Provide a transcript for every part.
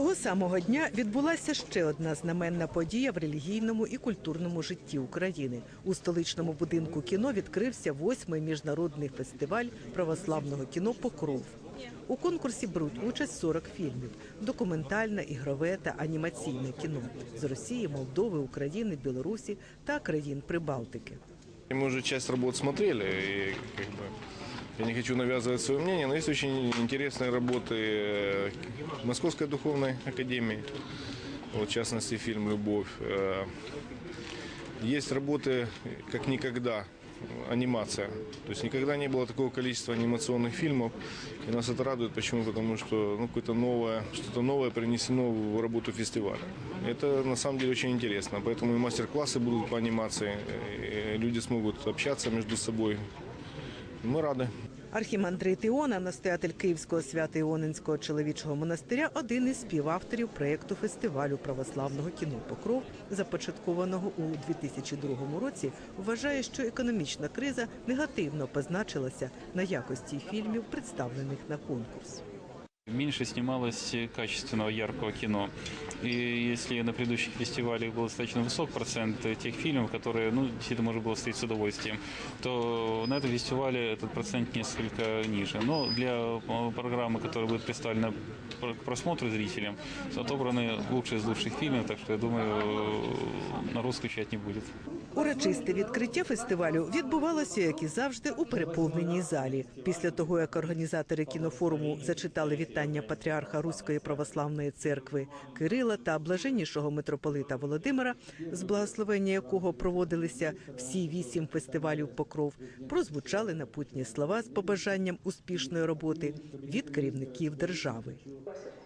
Того самого дня відбулася ще одна знаменна подія в релігійному і культурному житті України. У столичному будинку кіно відкрився восьмий міжнародний фестиваль православного кіно Покров. У конкурсі беруть участь 40 фільмів: документальне, ігрове та анімаційне кіно з Росії, Молдови, України, Білорусі та країн Прибалтики. И Мы уже часть работ смотрели, и как бы я не хочу навязывать свое мнение, но есть очень интересные работы э, Московской духовной академии, вот, в частности фильм «Любовь». Э, Есть работы как никогда анимация. То есть никогда не было такого количества анимационных фильмов. И нас это радует. Почему? Потому что ну, какое-то новое, что-то новое принесено в работу фестиваля. Это на самом деле очень интересно. Поэтому и мастер-классы будут по анимации. люди смогут общаться между собой. Мы раді. Архімандрит Іона, настоятель Київського свято-іонинського чоловічого монастиря, один із співавторів проєкту фестивалю православного кіно Покров, започаткованого у 2002 році, вважає, що економічна криза негативно позначилася на якості фільмів, представлених на конкурс. Меньше снималось качественного яркого кино. И если на предыдущих фестивалях был достаточно высок процент тех фильмов, которые ну, действительно можно было смотреть с удовольствием, то на этом фестивале этот процент несколько ниже. Но для э, программы, которая будет представлена к просмотру зрителям, отобраны лучшие из лучших фильмов, так что я думаю, э, народ скучать не будет. Урочисте відкриття фестивалю відбувалося, як і завжди, у переповненій залі. Після того, як організатори кінофоруму зачитали вітання патріарха Руської православної церкви Кирила та блаженнішого митрополита Володимира, з благословення якого проводилися всі вісім фестивалів Покров, прозвучали напутні слова з побажанням успішної роботи від керівників держави.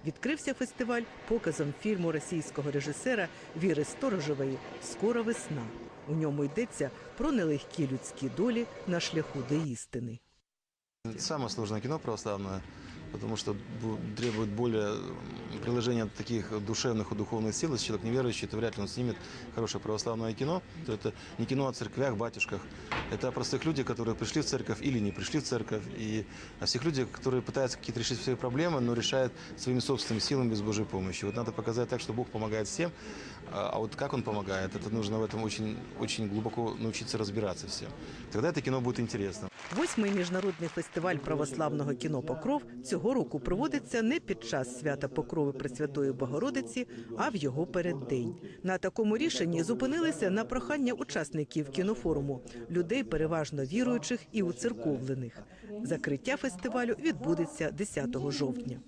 Відкрився фестиваль показом фільму російського режисера Віри Сторожевої Скоро весна. У ньому йдеться про нелегкі людські долі на шляху до істини. Самое сложное кино православное, потому что бу- требует более приложения таких душевных и духовных сил. Если человек неверующий, то вряд ли он снимет хорошее православное кино. То это не кино о церквях, батюшках. Это о простых людях, которые пришли в церковь или не пришли в церковь. И о всех людях, которые пытаются какие-то решить свои проблемы, но решают своими собственными силами без Божьей помощи. Вот надо показать так, что Бог помогает всем. А а вот как Он помогает, это нужно в этом очень, очень глубоко научиться разбираться всем. Тогда это кино будет интересно. Восьмий міжнародний фестиваль православного кіно Покров цього року проводиться не під час свята Покрови Пресвятої Богородиці, а в його переддень. На такому рішенні зупинилися на прохання учасників кінофоруму людей, переважно віруючих і уцерковлених. Закриття фестивалю відбудеться 10 жовтня.